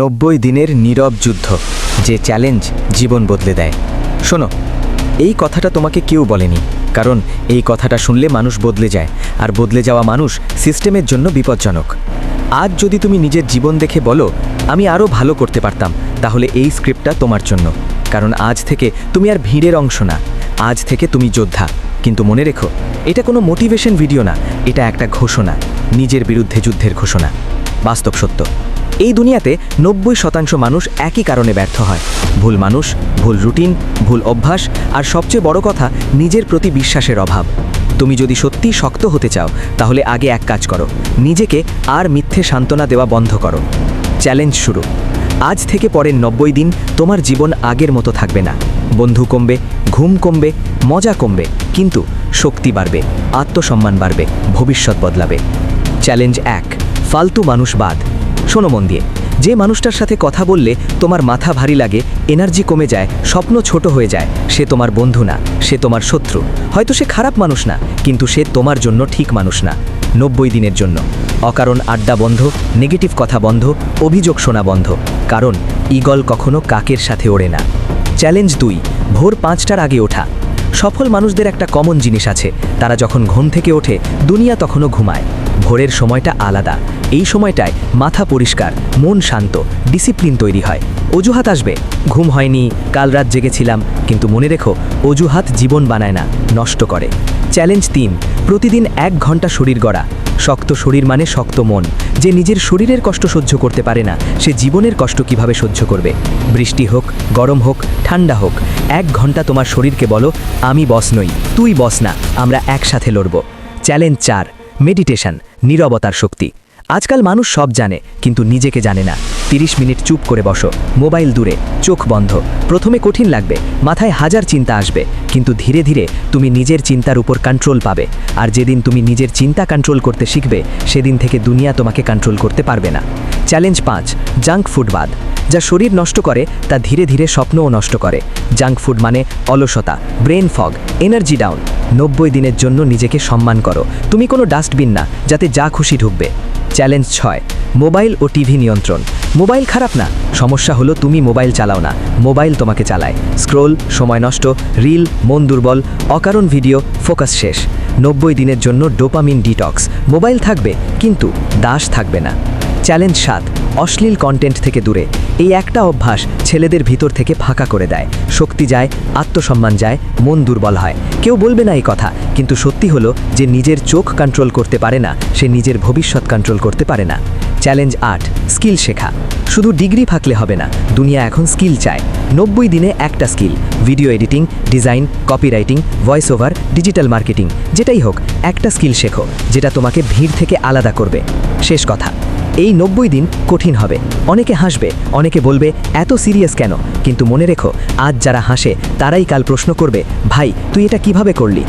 নব্বই দিনের নীরব যুদ্ধ যে চ্যালেঞ্জ জীবন বদলে দেয়। শোনো, এই কথাটা তোমাকে কেউ বলেনি, কারণ এই কথাটা শুনলে মানুষ বদলে যায়, আর বদলে যাওয়া মানুষ সিস্টেমের জন্য বিপজ্জনক। আজ যদি তুমি নিজের জীবন দেখে বলো, আমি আরও ভালো করতে পারতাম, তাহলে এই স্ক্রিপ্টটা তোমার জন্য। কারণ আজ থেকে তুমি আর ভিড়ের অংশ না, আজ থেকে তুমি যোদ্ধা। কিন্তু মনে রেখো, এটা কোনো মোটিভেশন ভিডিও না, এটা একটা ঘোষণা, নিজের বিরুদ্ধে যুদ্ধের ঘোষণা। বাস্তব সত্য। এই দুনিয়াতে নব্বই শতাংশ মানুষ একই কারণে ব্যর্থ হয়। ভুল মানুষ, ভুল রুটিন, ভুল অভ্যাস আর সবচেয়ে বড় কথা, নিজের প্রতি বিশ্বাসের অভাব। তুমি যদি সত্যি শক্ত হতে চাও, তাহলে আগে এক কাজ করো। নিজেকে আর মিথ্যে সান্ত্বনা দেওয়া বন্ধ করো। চ্যালেঞ্জ শুরু। আজ থেকে পরের নব্বই দিন তোমার জীবন আগের মতো থাকবে না। বন্ধু কমবে, ঘুম কমবে, মজা কমবে, কিন্তু শক্তি বাড়বে, আত্মসম্মান বাড়বে, ভবিষ্যৎ বদলাবে। চ্যালেঞ্জ এক, ফালতু মানুষ বাদ। শোনো মন দিয়ে যে মানুষটার সাথে কথা বললে তোমার মাথা ভারী লাগে এনার্জি কমে যায়, স্বপ্ন ছোট হয়ে যায়, সে তোমার বন্ধু না, সে তোমার শত্রু। হয়তো সে খারাপ মানুষ না, কিন্তু সে তোমার জন্য ঠিক মানুষ না, নব্বই দিনের জন্য। অকারণ আড্ডা বন্ধ নেগেটিভ কথা বন্ধ, অভিযোগ শোনা বন্ধ। কারণ, ঈগল কখনো কাকের সাথে ওড়ে না। চ্যালেঞ্জ দুই, ভোর পাঁচটার আগে ওঠা। সফল মানুষদের একটা কমন জিনিস আছে, তারা যখন ঘুম থেকে ওঠে, দুনিয়া তখনও ঘুমায়। ভোরের সময়টা আলাদা এই সময়টায় মাথা পরিষ্কার, মন শান্ত ডিসিপ্লিন তৈরি হয়। অজুহাত আসবে। ঘুম হয়নি, কাল রাত জেগেছিলাম, কিন্তু মনে রেখো, অজুহাত জীবন বানায় না, নষ্ট করে। চ্যালেঞ্জ তিন, প্রতিদিন এক ঘণ্টা শরীর গড়া। শক্ত শরীর মানে শক্ত মন। যে নিজের শরীরের কষ্ট সহ্য করতে পারে না, সে জীবনের কষ্ট কীভাবে সহ্য করবে? বৃষ্টি হোক, গরম হোক, ঠান্ডা হোক, এক ঘণ্টা তোমার শরীরকে বলো, আমি বস নই, তুই বস না, আমরা একসাথে লড়ব। চ্যালেঞ্জ চার মেডিটেশন নীরবতার শক্তি। আজকাল মানুষ সব জানে, কিন্তু নিজেকে জানে না। তিরিশ মিনিট চুপ করে বসো। মোবাইল দূরে, চোখ বন্ধ। প্রথমে কঠিন লাগবে, মাথায় হাজার চিন্তা আসবে, কিন্তু ধীরে ধীরে তুমি নিজের চিন্তার উপর কন্ট্রোল পাবে। আর যেদিন তুমি নিজের চিন্তা কন্ট্রোল করতে শিখবে, সেদিন থেকে দুনিয়া তোমাকে কন্ট্রোল করতে পারবে না। চ্যালেঞ্জ পাঁচ জাঙ্ক ফুড বাদ। যা শরীর নষ্ট করে, তা ধীরে ধীরে স্বপ্নও নষ্ট করে। জাঙ্ক ফুড মানে অলসতা ব্রেন ফগ এনার্জি ডাউন নব্বই দিনের জন্য নিজেকে সম্মান করো। তুমি কোনো ডাস্টবিন না, যাতে যা খুশি ঢুকবে। চ্যালেঞ্জ ছয়, মোবাইল ও টিভি নিয়ন্ত্রণ। মোবাইল খারাপ না, সমস্যা হলো তুমি মোবাইল চালাও না, মোবাইল তোমাকে চালায়। স্ক্রোল, সময় নষ্ট, রিল, মন দুর্বল, অকারণ ভিডিও, ফোকাস শেষ। নব্বই দিনের জন্য ডোপামিন ডিটক্স। মোবাইল থাকবে, কিন্তু দাস থাকবে না। চ্যালেঞ্জ সাত, অশ্লীল কন্টেন্ট থেকে দূরে। এই একটা অভ্যাস ছেলেদের ভিতর থেকে ফাঁকা করে দেয়। শক্তি যায়, আত্মসম্মান যায়, মন দুর্বল হয়। কেউ বলবে না এই কথা, কিন্তু সত্যি হলো যে নিজের চোখ কন্ট্রোল করতে পারে না, সে নিজের ভবিষ্যৎ কন্ট্রোল করতে পারে না। চ্যালেঞ্জ আট স্কিল শেখা। শুধু ডিগ্রি থাকলে হবে না, দুনিয়া এখন স্কিল চায়। নব্বই দিনে একটা skill video editing design copywriting voice over digital marketing যেটাই হোক, একটা স্কিল শেখো, যেটা তোমাকে ভিড় থেকে আলাদা করবে। শেষ কথা। এই নব্বই দিন কঠিন হবে। অনেকে হাসবে, অনেকে বলবে, এত সিরিয়াস কেন? কিন্তু মনে রেখো, আজ যারা হাসে, তারাই কাল প্রশ্ন করবে, ভাই, তুই এটা কীভাবে করলি?